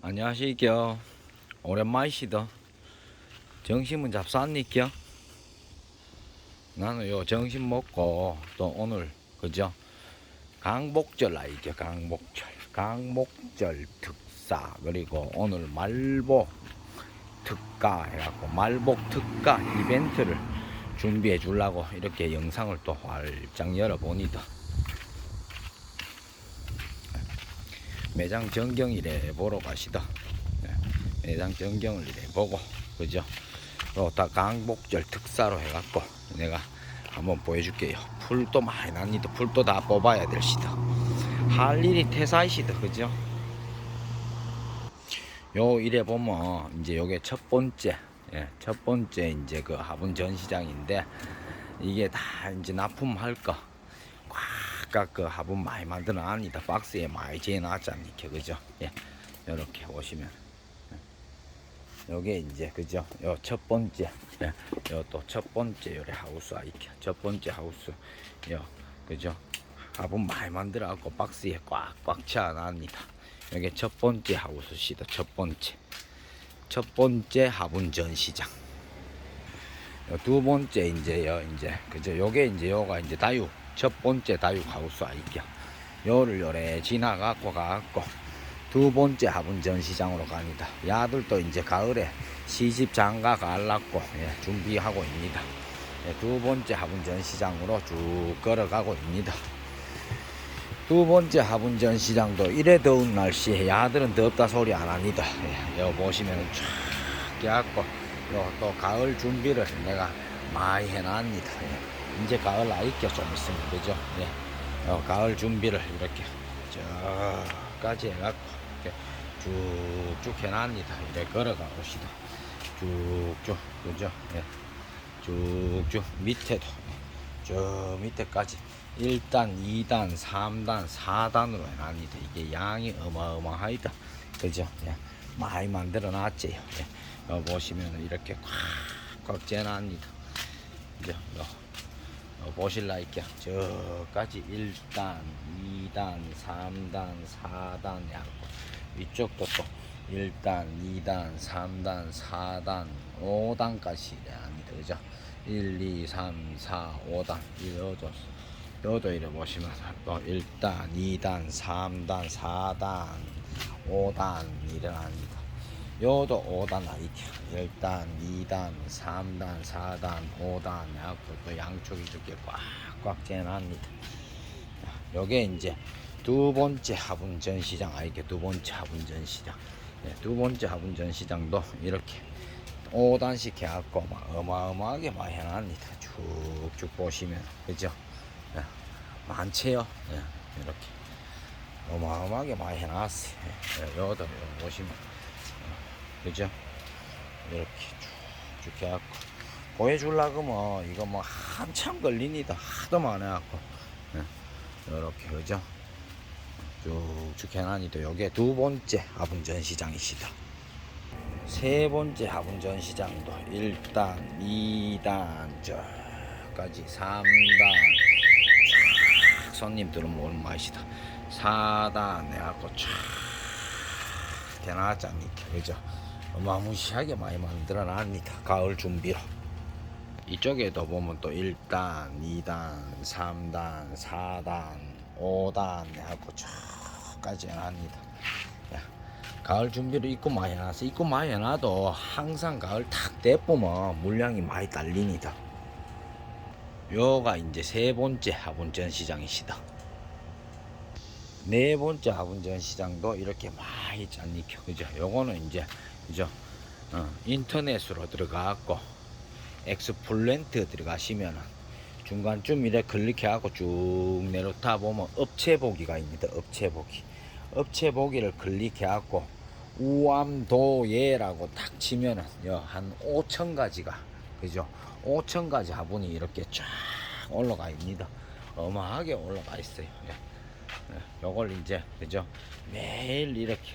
안녕하시겨. 오랜만이시다. 점심은 잡쌌니겨? 나는 요 점심 먹고 또 오늘 그죠? 강복절 아이겨 강복절. 강복절 특사 그리고 오늘 말복 특가 해갖고 말복 특가 이벤트를 준비해 주려고 이렇게 영상을 또 활짝 열어보니다. 매장 전경이래 보러 가시다. 네, 매장 전경을 이래 보고 그죠? 또다 강복절 특사로 해갖고 내가 한번 보여줄게요. 풀도 많이 납니다. 풀도 다 뽑아야 될 시다. 할 일이 태사이시다 그죠? 요 이래 보면 이제 요게 첫 번째 예, 첫 번째 이제 그 화분 전시장인데 이게 다 이제 납품할 거 꽉꽉 그 화분 많이 만들어 놨니다. 박스에 많이 재어 놨잖니까 그죠? 예. 이렇게 보시면. 예. 요게 이제 그죠? 요 첫 번째. 예, 요또 첫 번째 요래 하우스 아이켜 첫 번째 하우스. 요 그죠? 화분 많이 만들어 갖고 박스에 꽉꽉 채워 놨니다. 여기 첫 번째 하우스 시다. 첫 번째. 첫 번째 화분 전시장. 요두 번째 이제 요 이제 그죠? 요게 이제 요가 이제 다육 첫 번째 다육 하우스 아이겨 요를 요래 지나갖고 가갖고 두 번째 화분 전시장으로 갑니다 야들도 이제 가을에 시집 장가 가려고 예, 준비하고 있니다 예, 두 번째 화분 전시장으로 쭉 걸어가고 있니다 두 번째 화분전 시장도 이래 더운 날씨에 야들은 덥다 소리 안 합니다. 예, 여기 보시면은 쫙 해갖고 요또 가을 준비를 내가 많이 해놨습니다. 예. 이제 가을 아이겨 좀 있으면 그죠? 예. 요 가을 준비를 이렇게 저까지 해갖고 이렇게 쭉쭉 해놨습니다. 이래 걸어가 봅시다. 쭉쭉 그죠? 예. 쭉쭉 밑에도 저 밑에까지 1단, 2단, 3단, 4단으로 해놨니다. 이게 양이 어마어마하다. 그죠? 예. 많이 만들어 놨지요. 예. 여 보시면 이렇게 꽉꽉 재놨니다. 이제 요, 요 보실라니까 저까지 1단, 2단, 3단, 4단 해갖고 이쪽도 또 1단, 2단, 3단, 4단, 5단까지 합니다. 그죠? 1, 2, 3, 4, 5단 이어져 요도 이래 보시면 또 1단, 2단, 3단, 4단, 5단 이래합니다. 요도 5단 아이디어 1단, 2단, 3단, 4단, 5단 해갖고 또 양쪽이 이렇게 꽉꽉 재놨습니다. 요게 이제 두 번째 화분 전시장 아이게 두 번째 화분 전시장 예, 두 번째 화분 전시장도 이렇게 5단씩 해갖고 막 어마어마하게 많이 해놨습니다. 쭉쭉 보시면 그죠? 예, 많지요. 예, 이렇게 어마어마하게 많이 해놨어요. 예, 여기 보시면 어, 그죠? 이렇게 쭉쭉 해갖고 보여주려고 뭐 이거 뭐 한참 걸리니다. 하도 많아갖고 예, 이렇게 그죠? 쭉쭉 해놨는데 요게 두 번째 화분 전 시장이시다. 세 번째 화분 전 시장도 1단, 2단, 저까지 3단, 쫙 손님들은 뭘 마시다. 4단 해갖고 쫙 대나잖니까 그죠? 어마무시하게 많이 만들어 놨니다. 가을 준비로. 이쪽에도 보면 또 1단, 2단, 3단, 4단, 5단 해갖고 쭉까지 해놨니다. 야, 가을 준비를 입고 많이 해놨어. 입고 많이 해놔도 항상 가을 탁 대보면 물량이 많이 딸립니다. 요가 이제 세 번째 화분 전 시장이시다. 네 번째 화분 전 시장도 이렇게 많이 짠니켜. 그죠? 요거는 이제, 그죠? 어, 인터넷으로 들어가갖고 엑스플랜트 들어가시면은 중간쯤 이래 클릭해갖고 쭉 내려타 보면 업체 보기가 있습니다. 업체 보기. 업체 보기를 클릭해갖고 우암도예라고 딱 치면은 여한 5천 가지가 그죠? 5천 가지 화분이 이렇게 쫙 올라가 있습니다. 어마하게 올라가 있어요. 예. 예, 요걸 이제 그죠? 매일 이렇게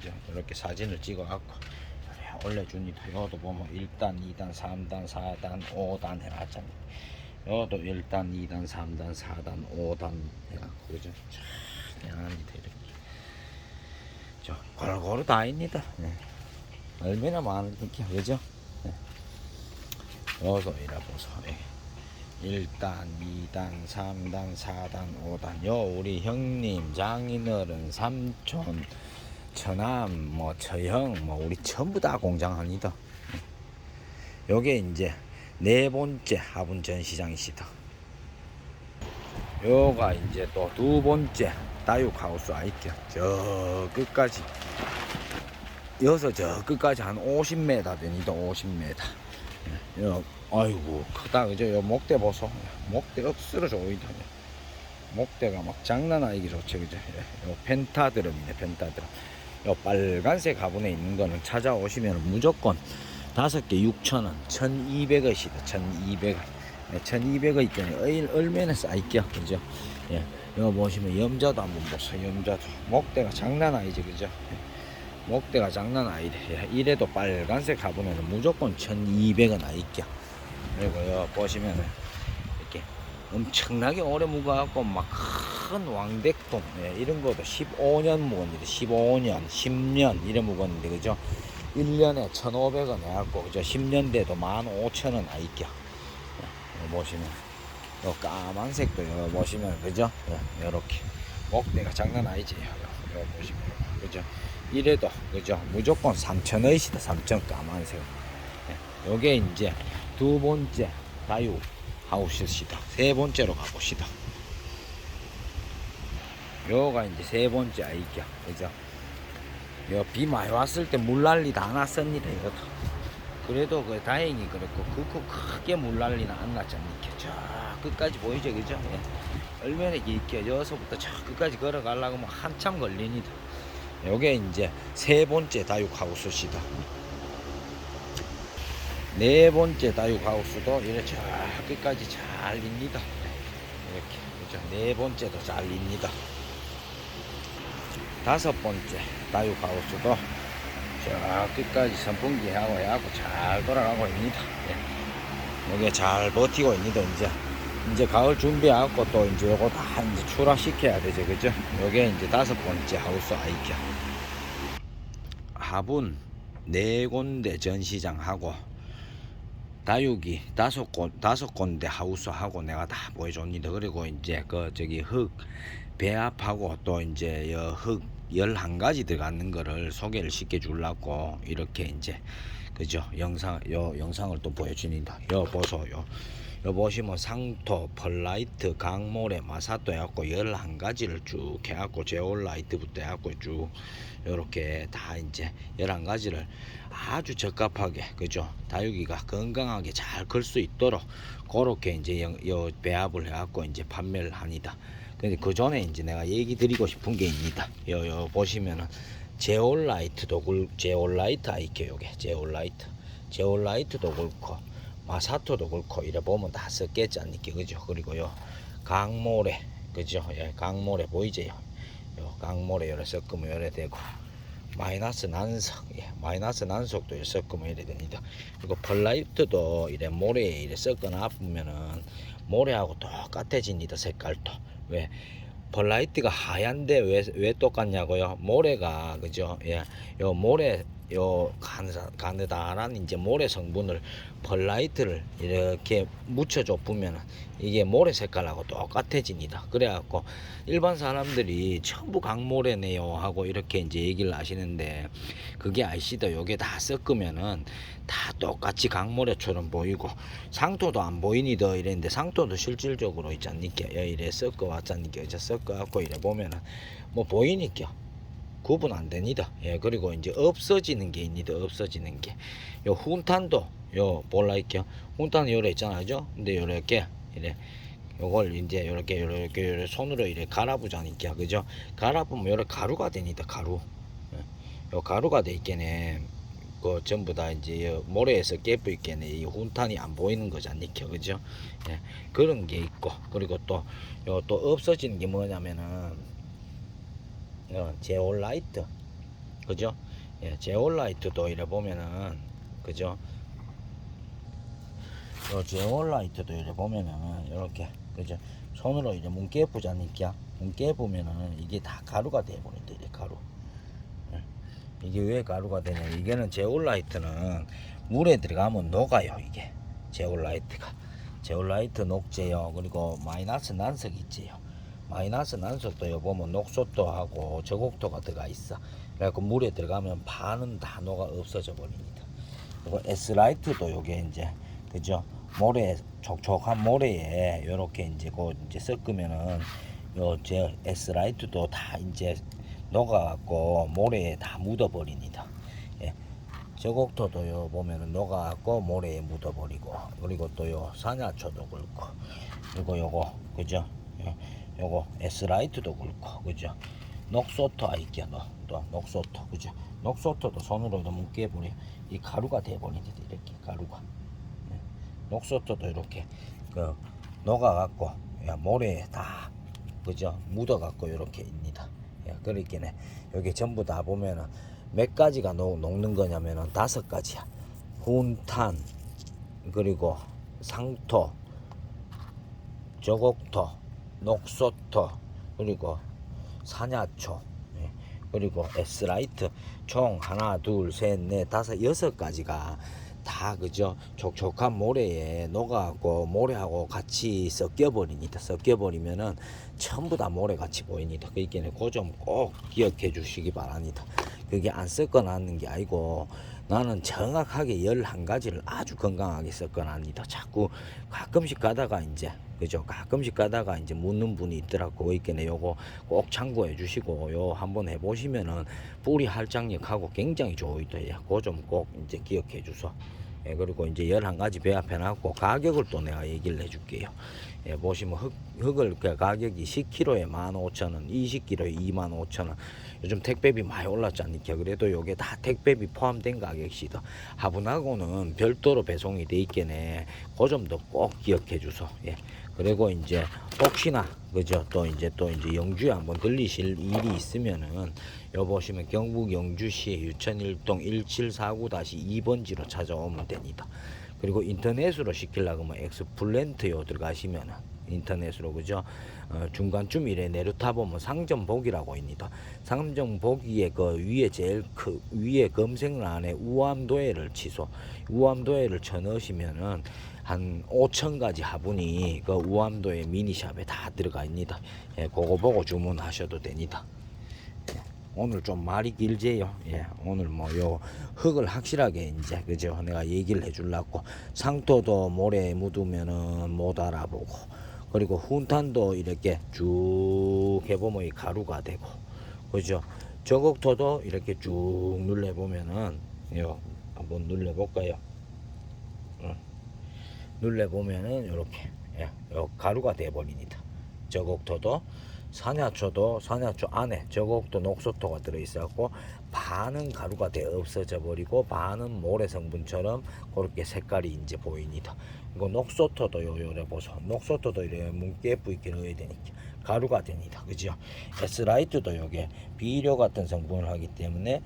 그죠? 이렇게 사진을 찍어갖고 올려줍니다. 요도 보면 1단, 2단, 3단, 4단, 5단 해놨잖아요. 요도 1단, 2단, 3단, 4단, 5단 해갖고 그죠? 쫙 해놨습니다. 이렇게. 그죠 골고루 다입니다 예. 얼마나 많으니까 그죠 예. 여기서 이래 보소 예. 1단, 2단, 3단, 4단, 5단. 요 우리 형님, 장인어른, 삼촌, 처남, 뭐 처형, 뭐 우리 전부 다 공장합니다. 요게 이제 네 번째 화분 전시장이시다. 요가 이제 또 두 번째 다육하우스 아이겨. 저 끝까지 여기서 저 끝까지 한 50m 됩니다. 50m. 요, 아이고 크다 그죠? 요 목대 보소. 목대 억수로 좋이다. 목대가 막 장난 아니게 좋죠 그죠? 예, 요 펜타드럼이네 펜타드럼. 요 빨간색 화분에 있는 거는 찾아오시면 무조건 다섯 개 6,000원, 1,200원이다. 1,200원. 네, 1,200원 있더니 얼마나 쌓이겨 그죠? 예. 여기 보시면 염자도 한번 보세요. 염자도 목대가 장난 아니지 그죠? 예. 목대가 장난 아니래. 예, 이래도 빨간색 화분에는 무조건 1,200원 아이겨. 그리고 여기 보시면은 엄청나게 오래 묵어갖고 막 큰 왕백동 예, 이런 것도 15년 묵었는데 15년, 10년 이래 묵었는데 그죠? 1년에 1,500원 해갖고 그죠? 10년 돼도 15,000원 아이겨. 예, 보시면 요 까만색도 여기 보시면 그죠? 예, 요렇게 목대가 장난 아니지. 여기, 여기 보시면 그죠? 이래도 그죠? 무조건 3,000원이시다. 3,000 까만색. 예, 요게 이제 두 번째 다육 하우스시다. 세 번째로 가봅시다. 요가 이제 세 번째 아이겨. 그죠? 요비 많이 왔을 때 물난리 다 났습니다. 이것도. 그래도 그 다행히 그랬고 그거 크게 물난리는 안 났잖니까. 저 끝까지 보이죠, 그죠? 예. 얼마나 길게 여기서부터 저 끝까지 걸어가려고 하면 한참 걸리니다. 요게 이제 세 번째 다육하우스시다. 네 번째 다육하우스도 이렇게 저 끝까지 잘 립니다. 이렇게? 네 번째도 잘 립니다. 다섯 번째 다육하우스도 저 끝까지 선풍기하고 해갖고 잘 돌아가고 있습니다. 예. 이게 잘 버티고 있습니다. 이제 이제 가을 준비하고 또 이제 요거 다 이제 출하시켜야 되죠, 그죠? 요게 이제 다섯 번째 하우스 아이kia. 화분 네 군데 전시장하고 다육이 다섯 곳 다섯 군데 하우스하고 내가 다 보여줍니다. 그리고 이제 그 저기 흙 배합하고 또 이제 흙 열한 가지 들어가는 거를 소개를 시켜 주려고 이렇게 이제 그죠 영상 요 영상을 또 보여줍니다. 요 보소요. 요 보시면 상토, 펄라이트, 강모래, 마사토 해갖고 열한 가지를 쭉 해갖고 제올라이트부터 해갖고 쭉 요렇게 다 이제 열한 가지를 아주 적합하게 그죠? 다육이가 건강하게 잘 클 수 있도록 그렇게 이제 영, 요 배합을 해갖고 이제 판매를 합니다. 근데 그 전에 이제 내가 얘기 드리고 싶은 게 있습니다. 요, 요 보시면은 제올라이트 도 굴 제올라이트 아이케 요게 제올라이트. 제올라이트도 그렇고 마사토도 그렇고 이래 보면 다 썼겠지 않니까 그죠? 그리고요 강모래 그죠? 예 강모래 보이죠? 요 강모래 요래 섞으면 요래 되고 마이너스 난석 예 마이너스 난석도 이래 섞으면 이래 됩니다 그리고 펄라이트도 이래 모래에 이래 섞어 놔보면은 모래하고 똑같아집니다 색깔도 왜 펄라이트가 하얀데 왜, 왜 똑같냐고요? 모래가 그죠? 예, 요 모래 요 가느다, 가느다란 이제 모래 성분을 펄라이트를 이렇게 묻혀줘 보면은 이게 모래 색깔하고 똑같아집니다. 그래갖고 일반 사람들이 전부 강모래네요 하고 이렇게 이제 얘기를 하시는데 그게 아시다 요게 다 섞으면은 다 똑같이 강모래처럼 보이고 상토도 안 보이니 더 이랬는데 상토도 실질적으로 있지 않니까? 이래 섞어 왔잖니까? 이제 섞어 갖고 이래 보면은 뭐 보이니까 구분 안 됩니다. 예, 그리고 이제 없어지는 게 있니다. 없어지는 게. 요 훈탄도 요 볼라 있죠. 훈탄 요래 있잖아요. 죠 근데 요렇게 이래 요걸 이제 요렇게 요렇게 요렇게 손으로 이래 갈아보자니까 그죠? 갈아보면 요래 가루가 됩니다. 가루. 예. 요 가루가 돼 있겠네. 그 전부 다 이제 요 모래에서 깨뿌 있겠네. 이 훈탄이 안 보이는 거잖니까 그죠? 예. 그런 게 있고 그리고 또요또 없어지는 게 뭐냐면은 어, 제올라이트 그죠? 예, 제올라이트도 이래 보면은 그죠? 요 제올라이트도 이래 보면은 이렇게 그죠? 손으로 이제 뭉개 보자니까 뭉개 보면은 이게 다 가루가 돼 버린다 이래 가루. 예. 이게 왜 가루가 되냐 이게는 제올라이트는 물에 들어가면 녹아요 이게 제올라이트가 제올라이트 녹제요 그리고 마이너스 난석 있지요 마이너스 난석도 요 보면 녹소토하고 저곡토가 들어가 있어 그래갖고 물에 들어가면 반은 다 녹아 없어져 버립니다 그리고 S라이트도 요게 이제 그죠 모래 촉촉한 모래에 요렇게 이제 그 이제 섞으면은 요제 S라이트도 다 이제 녹아갖고 모래에 다 묻어버립니다. 예. 저곡토도 요 보면은 녹아갖고 모래에 묻어버리고 그리고 또 요 산야초도 그렇고 그리고 요거 그죠? 요, 요거 S라이트도 그렇고 그죠? 녹소토 아이끼야 너 또 녹소토 그죠? 녹소토도 손으로도 뭉개버려 이 가루가 돼버립니다 이렇게 가루가 예. 녹소토도 이렇게 그 녹아갖고 야, 모래에 다 그죠? 묻어갖고 이렇게 입니다. 예, 그렇게네 여기 전부 다 보면은 몇 가지가 녹, 녹는 거냐면은 다섯 가지야. 훈탄 그리고 상토, 저곡토, 녹소토 그리고 산야초 예, 그리고 에스라이트 총 하나 둘 셋 넷 다섯 여섯 가지가 다 그죠 촉촉한 모래에 녹아갖고 모래하고 같이 섞여버립니다. 섞여버리면은 전부 다 모래같이 보입니다. 그러니까 그점 꼭 기억해 주시기 바랍니다. 그게 안 섞어 놨는 게 아니고 나는 정확하게 11가지를 아주 건강하게 섞어놨니다. 자꾸 가끔씩 가다가 이제 그죠? 가끔씩 가다가 이제 묻는 분이 있더라고. 그러니까 요거 꼭 참고해 주시고 요 한번 해 보시면은 뿌리 활장력하고 굉장히 좋이다 그좀 꼭 이제 기억해 주소 예, 그리고 이제 11가지 배합해 놨고 가격을 또 내가 얘기를 해 줄게요. 예, 보시면 흙, 흙을 그 가격이 10kg에 15,000원 20kg에 25,000원. 요즘 택배비 많이 올랐지 않니까 그래도 요게 다 택배비 포함된 가격이다. 화분하고는 별도로 배송이 돼 있겠네. 그 점도 꼭 기억해 주소. 예. 그리고 이제 혹시나 그죠 또 이제 또 이제 영주에 한번 들리실 일이 있으면은 요 보시면 경북 영주시 유천일동 1749-2번지로 찾아오면 됩니다. 그리고 인터넷으로 시키려고 하면 엑스플랜트요 들어가시면은 인터넷으로 그죠 어, 중간쯤 이래 내려타 보면 상점 보기라고 있니다. 상점 보기에 그 위에 제일 크 위에 검색란에 우암도해를 치소 우암도해를 쳐 넣으시면은 한 5천 가지 화분이 그 우암도의 미니샵에 다 들어가 있니다. 예, 그거 보고 주문하셔도 됩니다. 예, 오늘 좀 말이 길제요. 예, 오늘 뭐 요 흙을 확실하게 이제 그죠? 내가 얘기를 해주려고 상토도 모래에 묻으면은 못 알아보고 그리고 훈탄도 이렇게 쭉 해보면 이 가루가 되고 그죠? 저곡토도 이렇게 쭉 눌러보면은 요 한번 눌러볼까요? 응. 눌러보면은 이렇게 예, 요 가루가 돼버립니다. 저곡토도 산야초도 산야초 안에 저곡도 녹소토가 들어있었고 반은 가루가 돼 없어져 버리고 반은 모래 성분처럼 그렇게 색깔이 이제 보입니다. 이거 녹소토도 요 요래 보소. 녹소토도 이래 뭉게 뿌있게 넣어야 되니까 가루가 됩니다. 그죠? S라이트도 요게 비료 같은 성분을 하기 때문에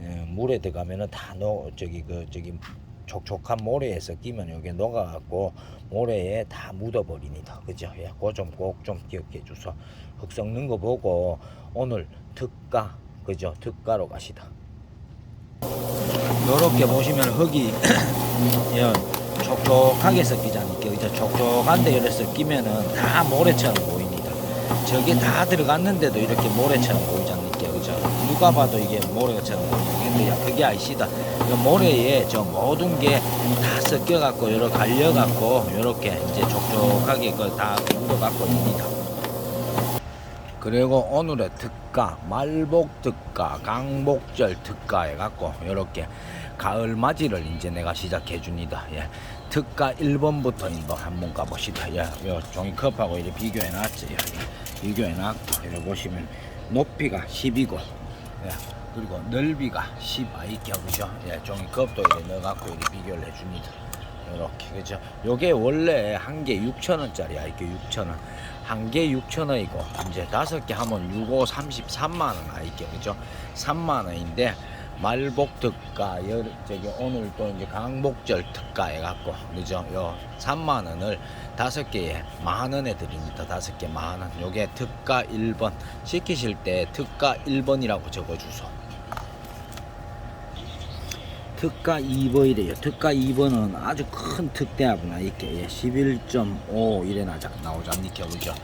에, 물에 들어가면은 다 녹, 저기 그 저기 촉촉한 모래에 섞이면 여기 녹아갖고 모래에 다 묻어버립니다. 그죠? 예, 그좀 꼭좀 기억해 주소. 흙 섞는 거 보고 오늘 특가, 그죠? 특가로 가시다. 요렇게 보시면 흙이 예, 촉촉하게 섞이잖아요. 그죠? 촉촉한데 이렇게 섞이면은 다 모래처럼 보입니다. 저게 다 들어갔는데도 이렇게 모래처럼 않니까 그죠? 누가 봐도 이게 모래처럼 야, 그게 아니시다. 이 모래에 저 모든 게 다 섞여 갖고 요렇게 갈려 갖고 요렇게 이제 촉촉하게 그걸 다 묻어 갖고 있습니다. 그리고 오늘의 특가 말복 특가 강복절 특가 해갖고 요렇게 가을 맞이를 이제 내가 시작해 줍니다. 예. 특가 1번부터 한번 한번 가봅시다. 예. 요 종이컵하고 이렇게 비교해 놨죠. 예. 비교해 놨고 여기 보시면 높이가 10이고 예. 그리고 넓이가 10 아이겨 그죠? 예. 종이컵도 이렇게 넣어갖고 이렇게 비교를 해 줍니다. 이렇게 그죠? 요게 원래 한 개 6천원짜리야 이게 6천원 한 개 6천원이고 이제 다섯 개 하면 6, 5, 33만원 아이게 그죠? 3만원인데 말복 특가 여, 저기 오늘 또 이제 강복절 특가 해갖고 그죠? 요 3만원을 다섯 개에 만원에 드립니다 다섯 개 만원 요게 특가 1번 시키실 때 특가 1번이라고 적어주소 특가 2번이래요. 특가 2번은 아주 큰 특대하구나. 이렇게 예, 11.5 이래 나자 나오지 않니까 그죠?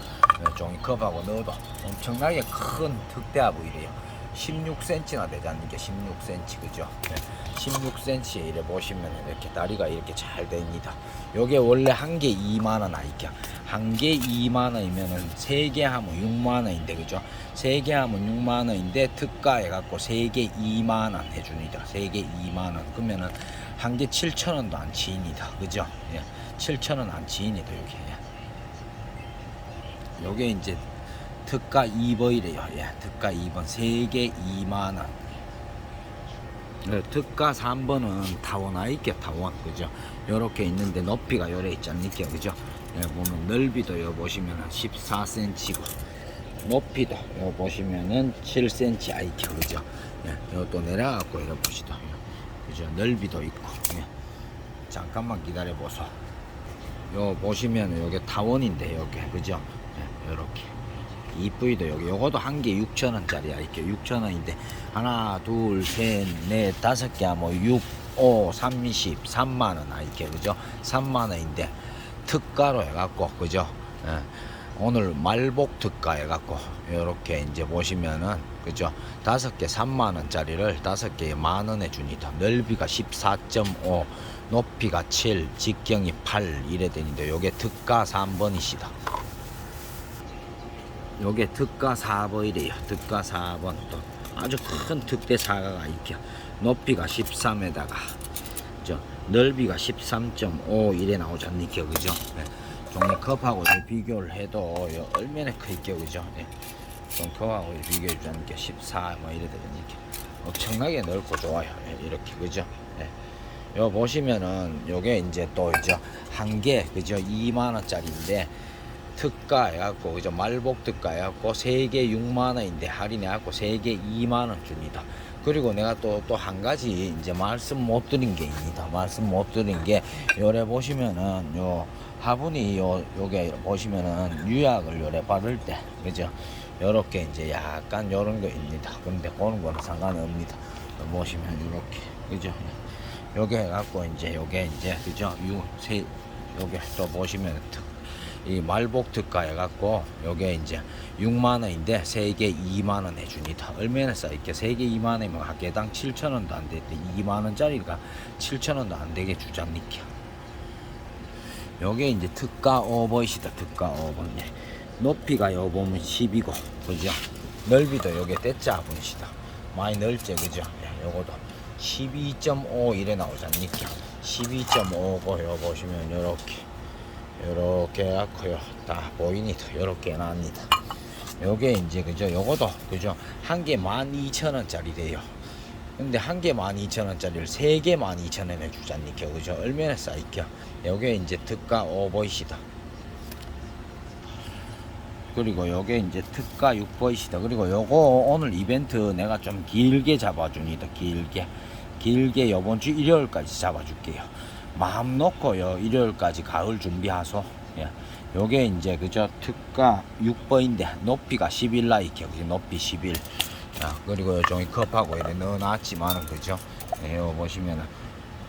예, 종이 컵하고 넣어도 엄청나게 큰 특대하고 이래요. 16cm나 되지 않니까 16cm 그죠? 예, 16cm에 이래 보시면 이렇게 다리가 이렇게 잘 됩니다. 요게 원래 한 개 2만 원 아이까 한개 2만 원이면은 세 개 하면 6만 원인데 그죠? 세 개 하면 6만 원인데 특가 해갖고 세 개 2만 원 해줍니다. 세 개 2만 원 그러면은 한 개 7천 원도 안 치입니다. 그죠? 예, 7천 원 안 치입니다. 요게 예. 요게 이제 특가 2번이래요. 예, 특가 2번. 세개 2만 원. 네, 특가 3번은 타원 아이게 타원 그죠? 요렇게 있는데 높이가 요래 있지 않니까 그죠? 예, 보면 넓이도 요 보시면은 14cm고 높이도 요 보시면은 7cm 아이게 그죠? 예, 요또 내려갖고 이래 보시다. 예, 그죠? 넓이도 있고 예. 잠깐만 기다려 보소. 요 보시면 요게 타원인데 요게 그죠? 예, 요렇게 이쁘이도 여기. 요거도 한 개 6천원짜리야. 이렇게 6천원인데 하나 둘 셋 넷 다섯 개 하면 6, 5, 30, 3만원. 아 이렇게 그죠? 3만원인데 특가로 해갖고 그죠? 예. 오늘 말복 특가 해갖고 요렇게 이제 보시면은 그죠? 다섯 개 3만원짜리를 다섯 개에 만원에 주니다 넓이가 14.5 높이가 7 직경이 8 이래 되는데 요게 특가 3번이시다 요게 특가 4번이래요. 특가 4번 또 아주 큰 특대 사과가 있겨. 높이가 13에다가 저 넓이가 13.5 이래 나오지 않니까 그죠? 네. 종이 컵하고 이렇게 비교를 해도 요 얼마나 크니까 그죠? 네. 종 컵하고 이렇게 비교해 주지 않니까 14뭐 이래 되니까 엄청나게 넓고 좋아요. 네. 이렇게 그죠? 네. 요 보시면은 요게 이제 또 이제 한 개 그죠? 2만 원짜리인데 특가 해갖고 그죠 말복 특가 해갖고 세개 6만 원인데 할인해 갖고 세개 2만 원 줍니다. 그리고 내가 또 또 한 가지 이제 말씀 못 드린 게 있습니다. 말씀 못 드린 게 요래 보시면은 요 화분이 요 요게 보시면은 유약을 요래 바를 때 그죠? 요렇게 이제 약간 요런 거 입니다. 근데 그런 거는 상관없니다. 보시면 요렇게 그죠? 요게 해갖고 이제 요게 이제 그죠? 유 세 요게 또 보시면 특 이 말복 특가 해갖고 요게 이제 6만 원인데 세개 2만 원 해줍니다. 얼마나 싸 이렇게 세개 2만 원이면 한 개당 7천 원도 안 되는데 2만 원짜리가 7천 원도 안 되게 주장니까. 요게 이제 특가 5번이시다. 특가 5번. 예. 높이가 요 보면 10이고 그죠? 넓이도 요게 대자 분이시다. 많이 넓지 그죠? 예, 요거도 12.5 이래 나오잖니까. 12.5고 요 보시면 요렇게 요렇게 해갖고요 다 보이니다 요렇게 납니다. 요게 이제 그죠 요거도 그죠 한 개 12,000원짜리래요. 근데 한 개 12,000원짜리를 세 개 12,000원에 주자니까 그죠 얼마나 싸이켜 요게 이제 특가 오보이시다. 그리고 요게 이제 특가 6보이시다. 그리고 요거 오늘 이벤트 내가 좀 길게 잡아줍니다. 길게. 길게 요번 주 일요일까지 잡아줄게요 마음 놓고요 일요일까지 가을 준비하소. 예. 요게 이제 그저 특가 6번인데 높이가 11라 이렇게 그죠 높이 11 야, 그리고 요 종이 컵하고 이렇게 넣어놨지만은 그죠? 예, 요 보시면은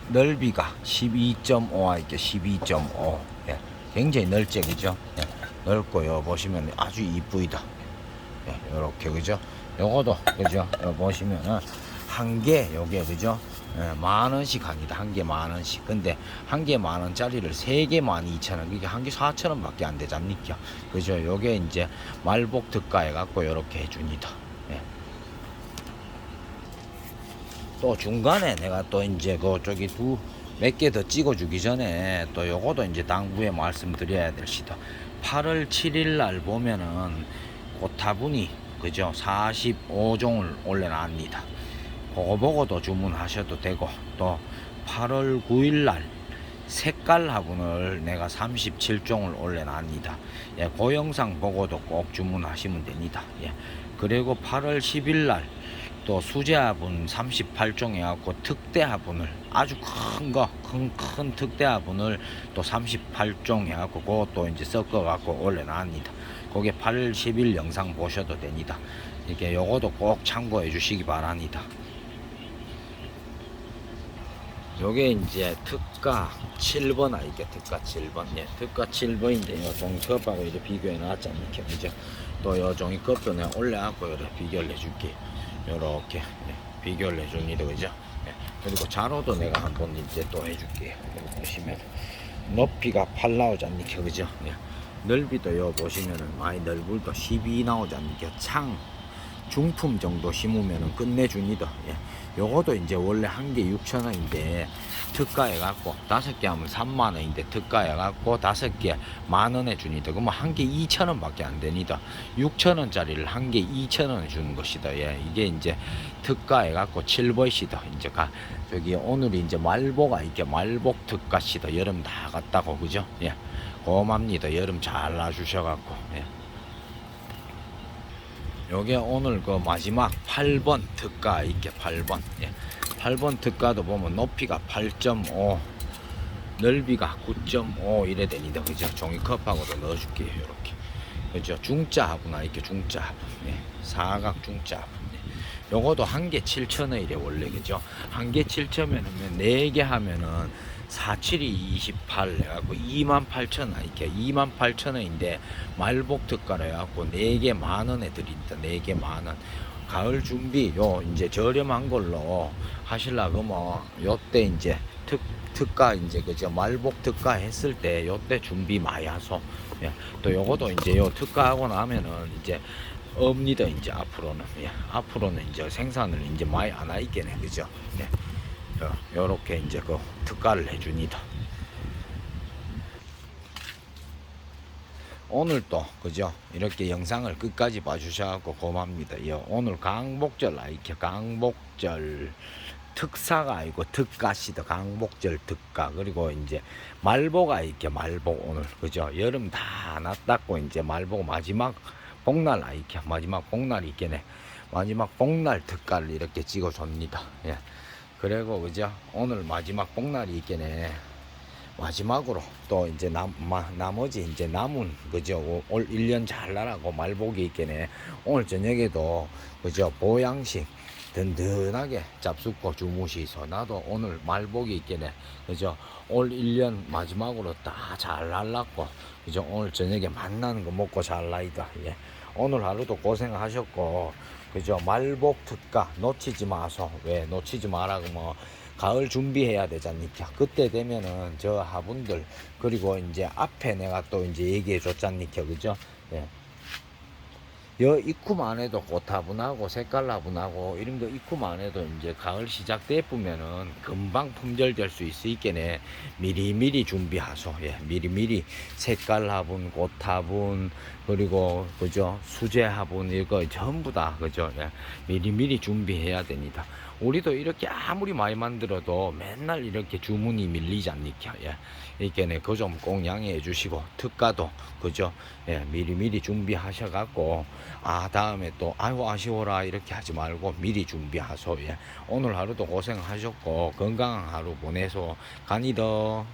넓이가 12.5와 이렇게 12.5 예. 굉장히 넓지 그죠? 예. 넓고 요 보시면 아주 이쁘이다. 예, 요렇게 그죠? 요거도 그죠? 요 보시면은 한 개 요게 그죠 예, 만 원씩 합니다. 한 개 만 원씩. 근데 한 개 만 원짜리를 세 개 만 이천 원. 이게 한 개 사천 원밖에 안 되지 않니까? 그죠? 요게 이제 말복 특가 해 갖고 요렇게 해줍니다. 예. 또 중간에 내가 또 이제 그 저기 두 몇 개 더 찍어주기 전에 또 요거도 이제 당부에 말씀드려야 될 시다. 8월 7일 날 보면은 고타분이 그죠? 45종을 올려놨습니다. 그거 보고도 주문하셔도 되고 또 8월 9일 날 색깔 화분을 내가 37종을 올려놨습니다. 예, 그 영상 보고도 꼭 주문하시면 됩니다. 예. 그리고 8월 10일 날 또 수제 화분 38종 해갖고 특대 화분을 아주 큰 거, 큰, 큰 특대 화분을 또 38종 해갖고 그것도 이제 섞어갖고 올려놨습니다. 거기 8월 10일 영상 보셔도 됩니다. 이렇게 요거도 꼭 참고해 주시기 바랍니다. 요게 이제 특가 7번 아이게? 특가 7번. 예 특가 7번인데 요 종이컵하고 이제 비교해 놨잖아요 이렇게. 그죠 또요 종이컵도 내가 올려갖고 이렇게 비교를 해줄게. 요렇게. 예, 비교를 해줍니다 그죠? 예, 그리고 자로도 내가 한번 이제 또 해줄게요 여기 보시면 높이가 8 나오지 않니까 그죠? 예. 넓이도 요 보시면은 많이 넓을도 12 나오지 않니까? 창 중품 정도 심으면은 끝내줍니다. 예. 요거도 이제 원래 한 개 6천원인데 특가해 갖고 다섯 개 하면 3만 원인데 특가해 갖고 다섯 개 만 원에 주니다. 그러면 한 개 2천 원 밖에 안 되니다. 6천 원짜리를 한 개 2천 원에 주는 것이다. 예. 이게 이제 특가해 갖고 7번시다. 이제 가 저기 오늘이 이제 말보가 이게 말복 특가시다. 여름 다 갔다고 그죠? 예. 고맙니다. 여름 잘 놔주셔 갖고. 예. 요게 오늘 그 마지막 8번 특가 있게 8번. 예. 8번 특가도 보면 높이가 8.5 넓이가 9.5 이래 됩니다 그죠? 종이컵하고도 넣어줄게요 이렇게. 그죠? 중자하구나 이렇게 중자합 예. 사각 중자합 예. 요거도 한 개 7,000원이래 원래. 그죠? 한 개 7,000원이면 네개 하면은 47이 28 해갖고 28,000원 이렇게 28,000원인데 말복 특가로 해갖고 4개 만원에 드린다 4개 만원 가을 준비 요 이제 저렴한 걸로 하실라고 뭐 요때 이제 특 특가 이제 그죠 말복 특가 했을 때 요때 준비 하소 예. 또 요것도 이제 요 특가하고 나면은 이제 없니다 이제 앞으로는 예. 앞으로는 이제 생산을 이제 많이 안 하겠네 그죠 예. 요- 요렇게 이제 그 특가를 해줍니다. 오늘 또 그죠 이렇게 영상을 끝까지 봐주셔서 고맙니다. 예, 오늘 강복절 아이게 강복절 특사가 아니고 특가시다 강복절 특가 그리고 이제 말보가 이렇게 말보 오늘 그죠 여름 다 났다고 이제 말보 마지막 복날 아이게 마지막 복날이 있겠네 마지막 복날 특가를 이렇게 찍어줍니다. 예. 그리고 그죠 오늘 마지막 복날이 있겠네. 마지막으로 또 이제 남, 마, 나머지 이제 남은 그죠 오- 올 1년 잘 나라고 말복이 있겠네. 오늘 저녁에도 그죠 보양식 든든하게 잡숫고 주무시소 나도 오늘 말복이 있겠네. 그죠 올 1년 마지막으로 다 잘 날랐고 그죠 오늘 저녁에 만나는 거 먹고 잘 나이다. 예. 오늘 하루도 고생하셨고 그죠? 말복 특가 놓치지 마소. 왜 놓치지 마라고 뭐 가을 준비해야 되잖니까. 그때 되면은 저 화분들 그리고 이제 앞에 내가 또 이제 얘기해 줬잖니까 그죠? 예. 여 입구만 해도 꽃화분하고 색깔화분하고 이런 거 입구만 해도 이제 가을 시작돼 보면은 금방 품절될 수 있으니까네. 미리미리 준비하소. 예 미리미리 색깔화분 꽃화분 그리고 그죠? 수제화분 이거 전부 다 그죠? 예 미리미리 준비해야 됩니다 우리도 이렇게 아무리 많이 만들어도 맨날 이렇게 주문이 밀리지 않니까 예. 이렇게네 그좀 꼭 양해해 주시고 특가도 그죠? 예 미리미리 준비하셔 갖고 아 다음에 또 아유 아쉬워라 이렇게 하지 말고 미리 준비하소 예. 오늘 하루도 고생하셨고 건강한 하루 보내소. 간이 더